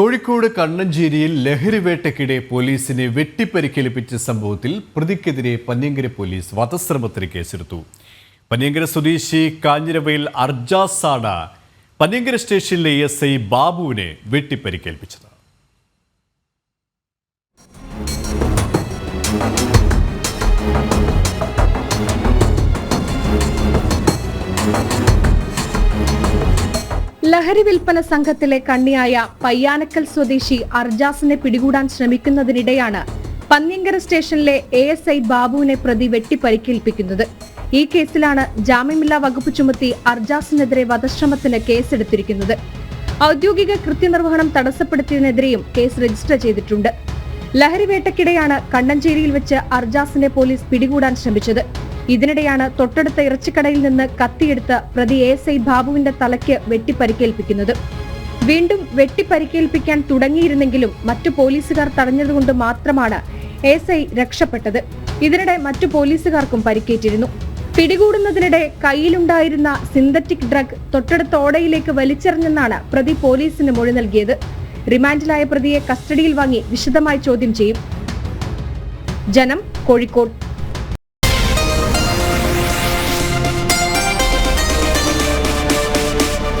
കോഴിക്കോട് കണ്ണഞ്ചേരിയിൽ ലഹരിവേട്ടയ്ക്കിടെ പോലീസിനെ വെട്ടിപ്പരിക്കേൽപ്പിച്ച സംഭവത്തിൽ പ്രതിക്കെതിരെ പന്യങ്കര പോലീസ് വധശ്രമത്തിന് കേസെടുത്തു. പന്യങ്കര സ്വദേശി കാഞ്ഞിരവയിൽ അർജാസാണ് പന്യങ്കര സ്റ്റേഷനിലെ എസ് ഐ ബാബുവിനെ വെട്ടിപ്പരിക്കേൽപ്പിച്ചത്. ലഹരി വിൽപ്പന സംഘത്തിലെ കണ്ണിയായ പയ്യാനക്കൽ സ്വദേശി അർജാസിനെ പിടികൂടാൻ ശ്രമിക്കുന്നതിനിടെയാണ് പന്നിയങ്കര സ്റ്റേഷനിലെ എ എസ് ഐ ബാബുവിനെ പ്രതി വെട്ടിപ്പരിക്കേൽപ്പിക്കുന്നത്. ഈ കേസിലാണ് ജാമ്യമില്ലാ വകുപ്പ് ചുമത്തി അർജാസിനെതിരെ വധശ്രമത്തിന് കേസെടുത്തിരിക്കുന്നത്. ഔദ്യോഗിക കൃത്യനിർവഹണം തടസ്സപ്പെടുത്തിയതിനെതിരെയും കേസ് രജിസ്റ്റർ ചെയ്തിട്ടുണ്ട്. ലഹരിവേട്ടക്കിടെയാണ് കണ്ണഞ്ചേരിയിൽ വെച്ച് അർജാസിനെ പോലീസ് പിടികൂടാൻ ശ്രമിച്ചത്. ഇതിനിടെയാണ് തൊട്ടടുത്ത ഇറച്ചിക്കടയിൽ നിന്ന് കത്തിയെടുത്ത് പ്രതി എ സൈ ബാബുവിന്റെ തലയ്ക്ക് വെട്ടിപ്പരിക്കേൽപ്പിക്കുന്നത്. വീണ്ടും വെട്ടിപ്പരിക്കേൽപ്പിക്കാൻ തുടങ്ങിയിരുന്നെങ്കിലും മറ്റു പോലീസുകാർ തടഞ്ഞതുകൊണ്ട് മാത്രമാണ് എസ് ഐ രക്ഷപ്പെട്ടത്. ഇതിനിടെ മറ്റു പോലീസുകാർക്കും പരിക്കേറ്റിരുന്നു. പിടികൂടുന്നതിനിടെ കയ്യിലുണ്ടായിരുന്ന സിന്തറ്റിക് ഡ്രഗ് തൊട്ടടുത്ത ഓടയിലേക്ക് വലിച്ചെറിഞ്ഞെന്നാണ് പ്രതി പോലീസിന് മൊഴി നൽകിയത്. റിമാൻഡിലായ പ്രതിയെ കസ്റ്റഡിയിൽ വാങ്ങി വിശദമായി ചോദ്യം ചെയ്യും. ജനം കോഴിക്കോട്.